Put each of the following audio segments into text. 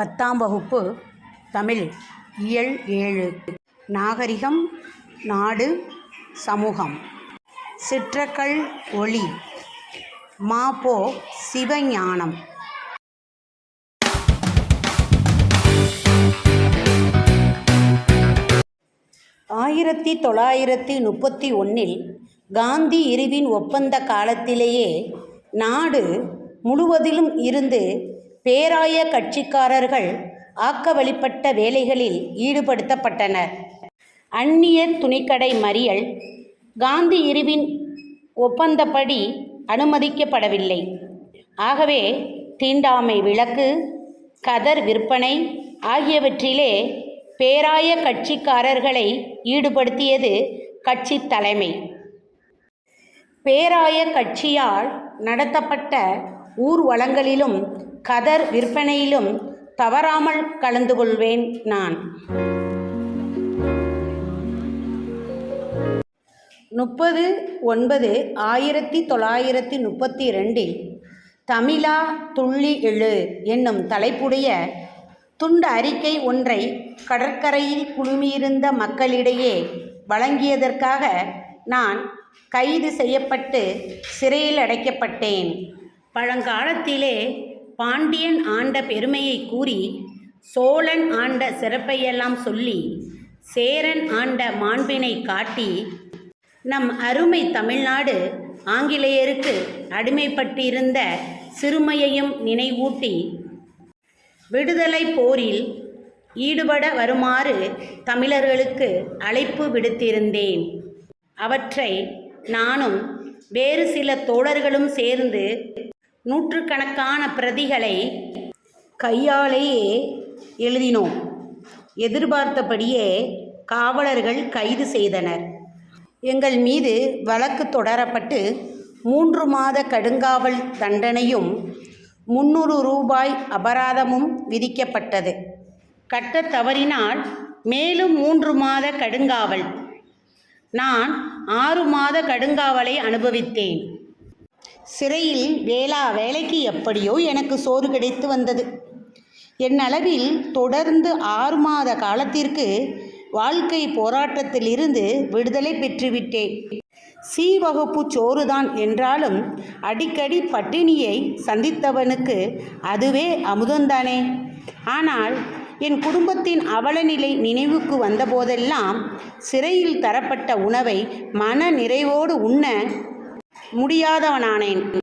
பத்தாம் வகுப்பு தமிழ் இயல் ஏழு நாகரிகம் நாடு சமூகம். சிற்றக்கல் ஒளி மாபோ சிவஞானம். ஆயிரத்தி தொள்ளாயிரத்தி முப்பத்தி ஒன்றில் காந்தி இருவின் ஒப்பந்த காலத்திலேயே நாடு முழுவதிலும் இருந்து பேராய கட்சிக்காரர்கள் ஆக்க வழிபட்ட வேலைகளில் ஈடுபடுத்தப்பட்டனர். அந்நிய துணிக்கடை மறியல் காந்தி இருவின் ஒப்பந்தப்படி அனுமதிக்கப்படவில்லை. ஆகவே தீண்டாமை விளக்கு கதர் விற்பனை ஆகியவற்றிலே பேராய கட்சிக்காரர்களை ஈடுபடுத்தியது கட்சி தலைமை. பேராய கட்சியால் நடத்தப்பட்ட ஊர்வலங்களிலும் கதர் விற்பனையிலும் தவறாமல் கலந்து கொள்வேன் நான். முப்பது ஒன்பது ஆயிரத்தி தொள்ளாயிரத்தி முப்பத்தி ரெண்டில் தமிழா துள்ளி எழு என்னும் தலைப்புடைய துண்டு அறிக்கை ஒன்றை கடற்கரையில் குழுமியிருந்த மக்களிடையே வழங்கியதற்காக நான் கைது செய்யப்பட்டு சிறையில் அடைக்கப்பட்டேன். பழங்காலத்திலே பாண்டியன் ஆண்ட பெருமையை கூறி சோழன் ஆண்ட சிறப்பையெல்லாம் சொல்லி சேரன் ஆண்ட மாண்பினை காட்டி நம் அருமை தமிழ்நாடு ஆங்கிலேயருக்கு அடிமைப்பட்டிருந்த சிறுமையையும் நினைவூட்டி விடுதலை போரில் ஈடுபட வருமாறு தமிழர்களுக்கு அழைப்பு விடுத்திருந்தேன். அவற்றை நானும் வேறு சில தோழர்களும் சேர்ந்து நூற்றுக்கணக்கான பிரதிகளை கையாலேயே எழுதினோம். எதிர்பார்த்தபடியே காவலர்கள் கைது செய்தனர். எங்கள் மீது வழக்கு தொடரப்பட்டு மூன்று மாத கடுங்காவல் தண்டனையும் முந்நூறு ரூபாய் அபராதமும் விதிக்கப்பட்டது. கட்ட தவறினால் மேலும் மூன்று மாத கடுங்காவல். நான் ஆறு மாத கடுங்காவலை அனுபவித்தேன். சிறையில் வேளா வேலைக்கு எப்படியோ எனக்கு சோறு கிடைத்து வந்தது. என் அளவில் தொடர்ந்து ஆறு மாத காலத்திற்கு வாழ்க்கை போராட்டத்திலிருந்து விடுதலை பெற்றுவிட்டேன். சி வகுப்பு சோறுதான் என்றாலும் அடிக்கடி பட்டினியை சந்தித்தவனுக்கு அதுவே அமுதந்தானே. ஆனால் என் குடும்பத்தின் அவலநிலை நினைவுக்கு வந்தபோதெல்லாம் சிறையில் தரப்பட்ட உணவை மன நிறைவோடு உண்ண முடியாதவனானேன்.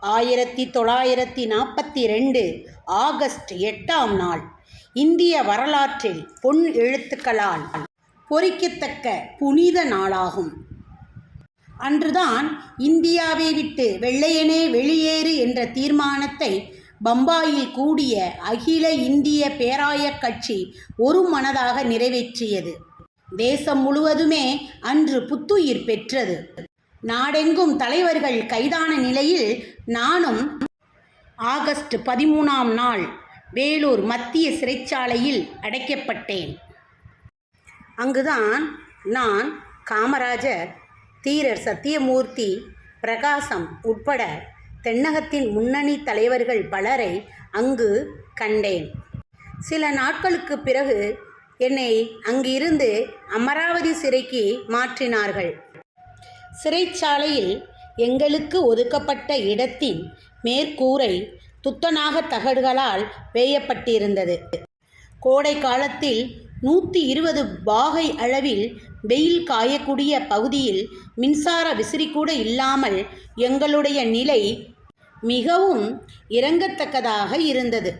ஆயிரத்தி தொள்ளாயிரத்தி நாற்பத்தி ரெண்டு ஆகஸ்ட் எட்டாம் நாள் இந்திய வரலாற்றில் பொன் எழுத்துக்களால் பொறிக்கத்தக்க புனித நாளாகும். அன்றுதான் இந்தியாவை விட்டு வெள்ளையனே வெளியேறு என்ற தீர்மானத்தை பம்பாயில் கூடிய அகில இந்திய பேராயக் கட்சி ஒரு மனதாக நிறைவேற்றியது. தேசம் முழுவதுமே அன்று புத்துயிர் பெற்றது. நாடெங்கும் தலைவர்கள் கைதான நிலையில் நானும் ஆகஸ்ட் பதிமூணாம் நாள் வேலூர் மத்திய சிறைச்சாலையில் அடைக்கப்பட்டேன். அங்குதான் நான் காமராஜர் தீரர் சத்தியமூர்த்தி பிரகாசம் உட்பட தென்னகத்தின் முன்னணி தலைவர்கள் பலரை அங்கு கண்டேன். சில நாட்களுக்கு பிறகு என்னை அங்கிருந்து அமராவதி சிறைக்கு மாற்றினார்கள். சிறைச்சாலையில் எங்களுக்கு ஒதுக்கப்பட்ட இடத்தின் மேற்கூரை துத்தநாக தகடுகளால் வேயப்பட்டிருந்தது. கோடை காலத்தில் நூற்றி இருபது பாகை அளவில் வெயில் காயக்கூடிய பகுதியில் மின்சார விசிறி கூட இல்லாமல் எங்களுடைய நிலை மிகவும் இறங்கத்தக்கதாக இருந்தது.